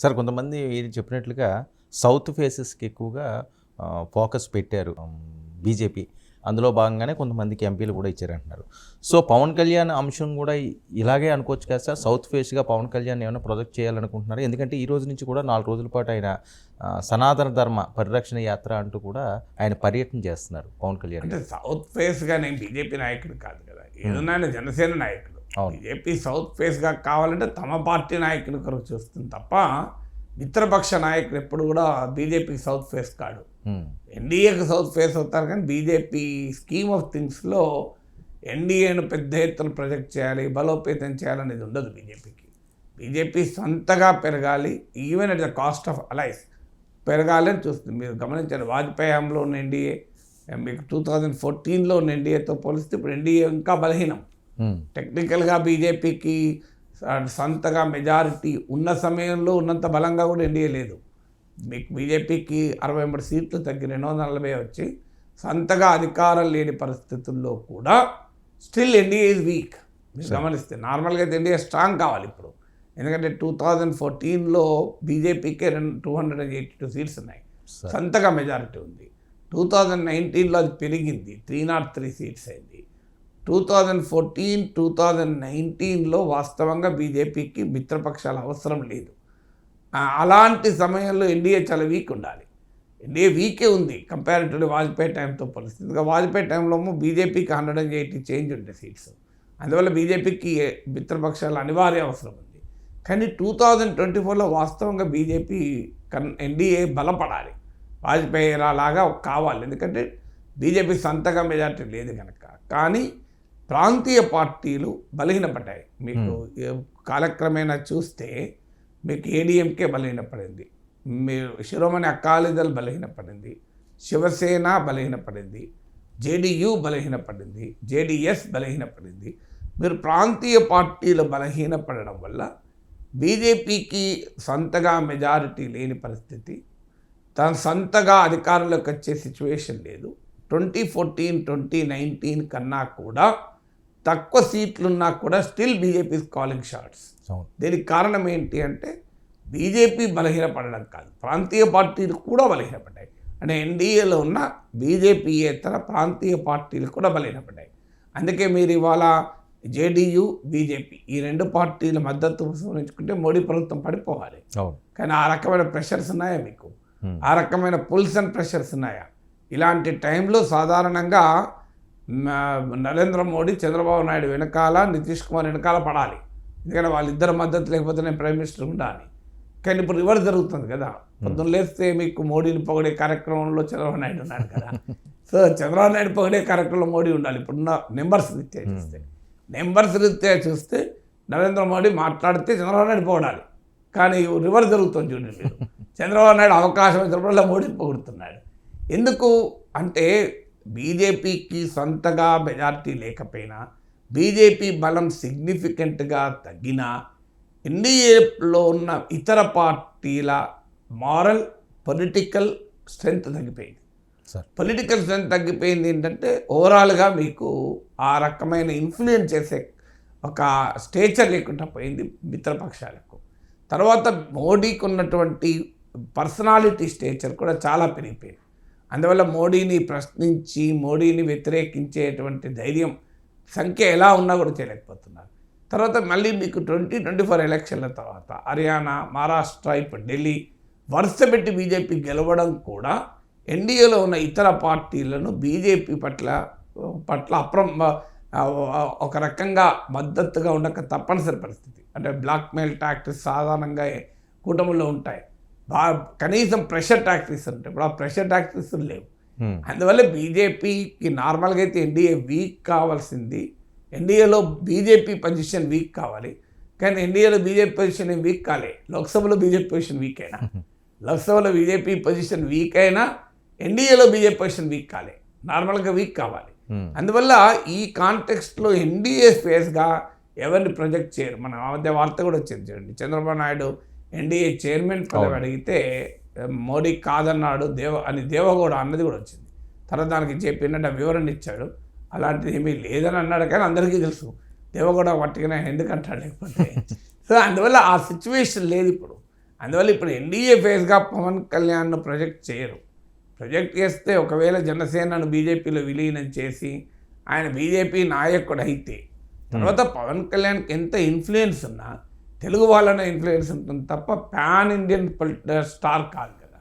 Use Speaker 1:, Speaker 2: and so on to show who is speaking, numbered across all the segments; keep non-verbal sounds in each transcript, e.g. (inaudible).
Speaker 1: Sir కొంతమంది ఇది చెప్పినట్లుగా సౌత్ ఫేసెస్కి ఎక్కువగా ఫోకస్ పెట్టారు బీజేపీ. అందులో భాగంగానే కొంతమందికి ఎంపీలు కూడా ఇచ్చారంటున్నారు. సో పవన్ కళ్యాణ్ అంశం కూడా ఇలాగే అనుకోవచ్చు కదా సార్? సౌత్ ఫేస్గా పవన్ కళ్యాణ్ ఏమైనా ప్రొజెక్ట్ చేయాలనుకుంటున్నారు? ఎందుకంటే ఈ రోజు నుంచి కూడా నాలుగు రోజుల పాటు ఆయన సనాతన ధర్మ పరిరక్షణ యాత్ర అంటూ కూడా ఆయన పర్యటన చేస్తున్నారు పవన్ కళ్యాణ్
Speaker 2: అంటే సౌత్ ఫేస్గా నేను బీజేపీ నాయకుడు కాదు కదా. ఏదన్నా జనసేన నాయకుడు. బీజేపీ సౌత్ ఫేస్గా కావాలంటే తమ పార్టీ నాయకుని కొరకు చూస్తుంది తప్ప మిత్రపక్ష నాయకుడు ఎప్పుడు కూడా బీజేపీకి సౌత్ ఫేస్ కాడు. ఎన్డీఏకి సౌత్ ఫేస్ అవుతారు కానీ బీజేపీ స్కీమ్ ఆఫ్ థింగ్స్లో ఎన్డీఏను పెద్ద ఎత్తున ప్రొజెక్ట్ చేయాలి బలోపేతం చేయాలనేది ఉండదు బీజేపీకి. బీజేపీ సొంతగా పెరగాలి even at the cost of allies పెరగాలి అని చూస్తుంది. మీరు గమనించండి వాజ్పేయి హయాంలో ఉన్న ఎన్డీఏ మీకు టూ థౌజండ్ ఫోర్టీన్లో ఉన్న ఎన్డీఏతో పోలిస్తే ఇప్పుడు ఎన్డీఏ ఇంకా బలహీనం. టెక్నికల్గా బీజేపీకి సొంతగా మెజారిటీ ఉన్న సమయంలో ఉన్నంత బలంగా కూడా ఎన్డీఏ లేదు. మీకు బీజేపీకి అరవై మూడు సీట్లు తగ్గి రెండు వందల నలభై వచ్చి సొంతగా అధికారం లేని పరిస్థితుల్లో కూడా స్టిల్ ఎన్డీఏ ఇస్ వీక్ మీరు గమనిస్తే నార్మల్గా అయితే ఎన్డీఏ స్ట్రాంగ్ కావాలి ఇప్పుడు. ఎందుకంటే టూ థౌజండ్ ఫోర్టీన్లో బీజేపీకి రెండు two hundred and eighty two seats ఉన్నాయి. సొంతగా మెజారిటీ ఉంది. టూ థౌజండ్ నైన్టీన్లో అది పెరిగింది. త్రీ నాట్ త్రీ సీట్స్ అయింది. Two thousand fourteen two thousand నైన్టీన్లో వాస్తవంగా బీజేపీకి మిత్రపక్షాల అవసరం లేదు. అలాంటి సమయంలో ఎన్డీఏ చాలా వీక్ ఉండాలి. ఎన్డీఏ వీకే ఉంది కంపారిటివ్లీ వాజ్పేయి టైంతో పోలిస్తే. ఇంకా వాజ్పేయి టైంలో బీజేపీకి హండ్రెడ్ అండ్ ఎయిటీ చేంజ్ ఉండే సీట్స్ అందువల్ల బీజేపీకి మిత్రపక్షాల అనివార్య అవసరం ఉంది. కానీ టూ థౌజండ్ ట్వంటీ ఫోర్లో వాస్తవంగా బీజేపీ కన్ ఎన్డీఏ బలపడాలి. వాజ్పేయి లాగా కావాలి. ఎందుకంటే బీజేపీ సొంతగా మెజార్టీ లేదు కనుక. కానీ ప్రాంతీయ పార్టీలు బలహీనపడ్డాయి. మీకు కాలక్రమేణా చూస్తే మీకు ఏడీఎంకే బలహీనపడింది. మీరు శిరోమణి అకాలీదల్ బలహీనపడింది. శివసేన బలహీనపడింది. జేడీయూ బలహీనపడింది. జేడీఎస్ బలహీనపడింది. మీరు ప్రాంతీయ పార్టీలు బలహీనపడడం వల్ల బీజేపీకి సొంతగా మెజారిటీ లేని పరిస్థితి. తన సొంతగా అధికారంలోకి వచ్చే సిచ్యువేషన్ లేదు. ట్వంటీ ఫోర్టీన్ ట్వంటీ నైన్టీన్ కన్నా కూడా తక్కువ సీట్లున్నా కూడా స్టిల్ బీజేపీ కాలింగ్ షార్ట్స్ దీనికి కారణం ఏంటి అంటే బీజేపీ బలహీనపడడం కాదు. ప్రాంతీయ పార్టీలు కూడా బలహీనపడ్డాయి. అంటే ఎన్డీఏలో ఉన్న బీజేపీయేతర ప్రాంతీయ పార్టీలు కూడా బలహీనపడ్డాయి. అందుకే మీరు ఇవాళ జేడీయూ బీజేపీ ఈ రెండు పార్టీల మద్దతు ఉపసంహరించుకుంటే మోడీ ప్రభుత్వం పడిపోవాలి. కానీ ఆ రకమైన ప్రెషర్స్ ఉన్నాయా మీకు. ఆ రకమైన పుల్స్ అండ్ ప్రెషర్స్ ఉన్నాయా? ఇలాంటి టైంలో సాధారణంగా నరేంద్ర మోడీ చంద్రబాబు నాయుడు వెనకాల నితీష్ కుమార్ వెనకాల పడాలి. ఎందుకంటే వాళ్ళిద్దరి మద్దతు లేకపోతే నేను ప్రైమ్ మినిస్టర్ ఉండాలి. కానీ ఇప్పుడు రివర్స్ జరుగుతుంది కదా. పొద్దున్న లేస్తే మీకు మోడీని పొగిడే కార్యక్రమంలో చంద్రబాబు నాయుడు ఉన్నాడు కదా. సో చంద్రబాబు నాయుడు పొగిడే కార్యక్రమంలో మోడీ ఉండాలి. ఇప్పుడున్న నెంబర్స్ రీత్యా చూస్తే. నెంబర్స్ రీత్యా చూస్తే నరేంద్ర మోడీ మాట్లాడితే చంద్రబాబు నాయుడు పొగడాలి కానీ రివర్స్ జరుగుతుంది చూడండి మీరు. (laughs) చంద్రబాబు నాయుడు అవకాశం ఇచ్చినప్పుడల్లా మోడీని పొగుడుతున్నాడు. ఎందుకు? అంటే బీజేపీకి సొంతగా మెజారిటీ లేకపోయినా బీజేపీ బలం సిగ్నిఫికెంట్గా తగ్గినా ఎన్డీఏలో ఉన్న ఇతర పార్టీల మారల్ పొలిటికల్ స్ట్రెంగ్త్ తగ్గిపోయింది.
Speaker 1: సార్.
Speaker 2: పొలిటికల్ స్ట్రెంత్ తగ్గిపోయింది ఏంటంటే ఓవరాల్గా మీకు ఆ రకమైన ఇన్ఫ్లుయెన్స్ చేసే ఒక స్టేచర్ లేకుండా పోయింది మిత్రపక్షాలకు. తర్వాత మోడీకి ఉన్నటువంటి పర్సనాలిటీ స్టేచర్ కూడా చాలా పెరిగిపోయింది. అందువల్ల మోడీని ప్రశ్నించి మోడీని వ్యతిరేకించేటువంటి ధైర్యం సంఖ్య ఎలా ఉన్నా కూడా చేయలేకపోతున్నారు. తర్వాత మళ్ళీ మీకు ట్వంటీ ట్వంటీ ఫోర్ ఎలక్షన్ల తర్వాత హర్యానా మహారాష్ట్ర ఇప్పుడు ఢిల్లీ వరుస పెట్టి బీజేపీ గెలవడం కూడా ఎన్డీఏలో ఉన్న ఇతర పార్టీలను బీజేపీ పట్ల పట్ల అప్రం ఒక రకంగా మద్దతుగా ఉండక తప్పనిసరి పరిస్థితి. అంటే బ్లాక్మెయిల్ ట్యాక్టర్స్ సాధారణంగా కూటమిలో ఉంటాయి. బా కనీసం ప్రెషర్ టాక్టిక్స్ ఉంటాయి ఇప్పుడు ఆ ప్రెషర్ టాక్టిక్స్ లేవు. అందువల్ల బీజేపీకి నార్మల్గా అయితే ఎన్డీఏ వీక్ కావాల్సింది. ఎన్డీఏలో బీజేపీ పొజిషన్ వీక్ కావాలి. కానీ ఎన్డీఏలో బీజేపీ పొజిషన్ ఏం వీక్ కాలే. లోక్సభలో బీజేపీ పొజిషన్ వీక్ అయినా. లోక్సభలో బీజేపీ పొజిషన్ వీక్ అయినా ఎన్డీఏలో బీజేపీ పొజిషన్ వీక్ కాలే. నార్మల్గా వీక్ కావాలి. అందువల్ల ఈ కాంటెక్స్ట్లో ఎన్డీఏ స్పేస్గా ఎవరిని ప్రొజెక్ట్ చేయరు. మన మధ్య వార్త కూడా వచ్చింది చూడండి. చంద్రబాబు నాయుడు ఎన్డీఏ చైర్మన్ పదవి అడిగితే మోడీ కాదన్నాడు దేవ అని దేవగౌడ అన్నది కూడా వచ్చింది. తర్వాత దానికి నడ్డా వివరణ ఇచ్చాడు. అలాంటిది ఏమీ లేదని అన్నాడు కానీ అందరికీ తెలుసు. దేవగౌడ పట్టుకునే ఎందుకంటాడు లేకపోతే? సో అందువల్ల ఆ సిచ్యువేషన్ లేదు ఇప్పుడు. అందువల్ల ఇప్పుడు ఎన్డీఏ ఫేస్గా పవన్ కళ్యాణ్ను ప్రొజెక్ట్ చేయరు. ప్రొజెక్ట్ చేస్తే ఒకవేళ జనసేనను బీజేపీలో విలీనం చేసి ఆయన బీజేపీ నాయకుడు అయితే తర్వాత పవన్ కళ్యాణ్కి ఎంత ఇన్ఫ్లుయెన్స్ ఉన్నా తెలుగు వాళ్ళనే ఇన్ఫ్లుయెన్స్ ఉంటుంది తప్ప పాన్ ఇండియన్ స్టార్ కాదు కదా.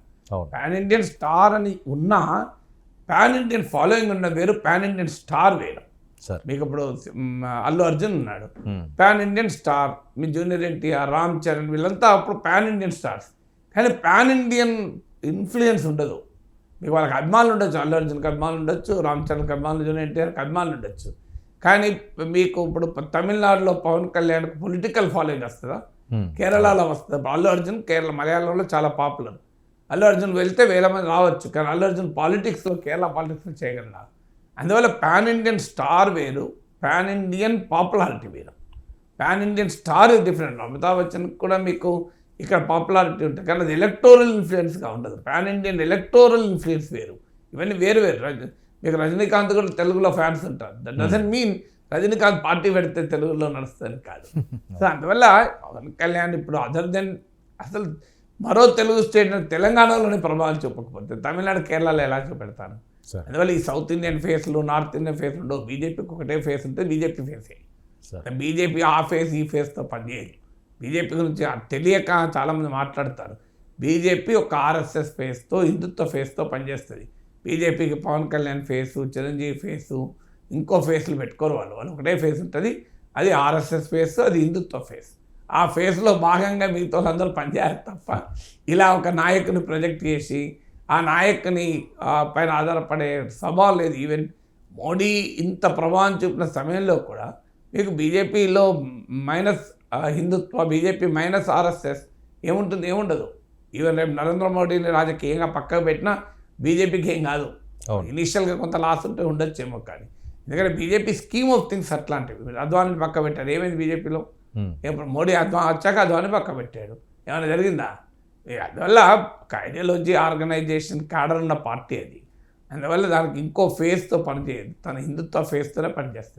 Speaker 2: పాన్ ఇండియన్ స్టార్ అని ఉన్నా పాన్ ఇండియన్ ఫాలోయింగ్ ఉన్న వేరు పాన్ ఇండియన్ స్టార్ వేరు.
Speaker 1: సార్.
Speaker 2: మీకు ఇప్పుడు అల్లు అర్జున్ ఉన్నాడు. పాన్ ఇండియన్ స్టార్ మీ జూనియర్ ఎన్టీఆర్ రామ్ చరణ్ వీళ్ళంతా అప్పుడు పాన్ ఇండియన్ స్టార్స్ కానీ పాన్ ఇండియన్ ఇన్ఫ్లుయెన్స్ ఉండదు. మీకు వాళ్ళకి అభిమానులు ఉండొచ్చు అల్లు అర్జున్కి అభిమానులు ఉండొచ్చు రామ్ చరణ్కి అభిమానులు జూనియర్ ఎన్టీఆర్కి అభిమానులు ఉండొచ్చు. కానీ మీకు ఇప్పుడు తమిళనాడులో పవన్ కళ్యాణ్కి పొలిటికల్ ఫాలోయింగ్ వస్తుందా?
Speaker 1: మ్మ్.
Speaker 2: కేరళలో వస్తుంది? అల్లు అర్జున్ కేరళ మలయాళంలో చాలా పాపులర్ అల్లు అర్జున్ వెళ్తే వేల మంది రావచ్చు కానీ అల్లు అర్జున్ పాలిటిక్స్లో కేరళ పాలిటిక్స్లో చేయగలరా అందువల్ల పాన్ ఇండియన్ స్టార్ వేరు పాన్ ఇండియన్ పాపులారిటీ వేరు. Pan Indian star different Amitabh Bachchan కూడా మీకు ఇక్కడ పాపులారిటీ ఉంటుంది కానీ అది ఎలక్టోరల్ ఇన్ఫ్లుయెన్స్గా ఉండదు. పాన్ ఇండియన్ ఎలక్టోరల్ ఇన్ఫ్లుయెన్స్ వేరు. ఇవన్నీ వేరు వేరు. మీకు రజనీకాంత్ కూడా తెలుగులో ఫ్యాన్స్ ఉంటారు. That doesn't mean Rajinikanth party పెడితే తెలుగులో నడుస్తుంది కాదు. (laughs) సో అందువల్ల పవన్ కళ్యాణ్ ఇప్పుడు అదర్ దెన్ అసలు మరో తెలుగు స్టేట్ తెలంగాణలోనే ప్రభావం చూపకపోతే తమిళనాడు కేరళలో ఎలా చూపెడతాను అందువల్ల ఈ సౌత్ ఇండియన్ ఫేస్లు నార్త్ ఇండియన్ ఫేస్ ఉండవు. బీజేపీకి ఒకటే ఫేస్ ఉంటుంది బీజేపీ ఫేసే బీజేపీ ఆ ఫేస్ ఈ ఫేస్తో పనిచేయదు బీజేపీ గురించి తెలియక చాలామంది మాట్లాడతారు. బీజేపీ ఒక ఆర్ఎస్ఎస్ ఫేస్తో హిందుత్వ ఫేస్తో పనిచేస్తుంది. బీజేపీకి పవన్ కళ్యాణ్ ఫేసు చిరంజీవి ఫేసు ఇంకో ఫేస్లు పెట్టుకోరు వాళ్ళు. వాళ్ళు ఒకటే ఫేస్ ఉంటుంది. అది ఆర్ఎస్ఎస్ ఫేస్ అది హిందుత్వ ఫేస్. ఆ ఫేస్లో భాగంగా మిగతా వాళ్ళందరూ పనిచేయాలి తప్ప ఇలా ఒక నాయకుని ప్రొజెక్ట్ చేసి ఆ నాయకుని పైన ఆధారపడే సవాల్ లేదు. ఈవెన్ మోడీ ఇంత ప్రభావం చూపిన సమయంలో కూడా మీకు బీజేపీలో minus Hindutva BJP minus RSS ఏముంటుంది? ఏముండదు. ఈవెన్ రేపు నరేంద్ర మోడీని రాజకీయంగా పక్కకు పెట్టినా బీజేపీకి ఏం కాదు. ఇనీషియల్గా కొంత లాస్ ఉంటే ఉండొచ్చేమో కానీ. ఎందుకంటే బీజేపీ స్కీమ్ ఆఫ్ థింగ్స్ అట్లాంటివి. అద్వాని పక్క పెట్టారు. ఏమైంది బీజేపీలో. ఇప్పుడు మోడీ అద్వా వచ్చాక అద్వాని పక్క పెట్టాడు. ఏమైనా జరిగిందా? అందువల్ల ఐడియాలజీ ఆర్గనైజేషన్ క్యాడర్ ఉన్న పార్టీ అది. అందువల్ల దానికి ఇంకో ఫేస్తో పనిచేయదు. తన హిందుత్వ ఫేస్తోనే పనిచేస్తుంది.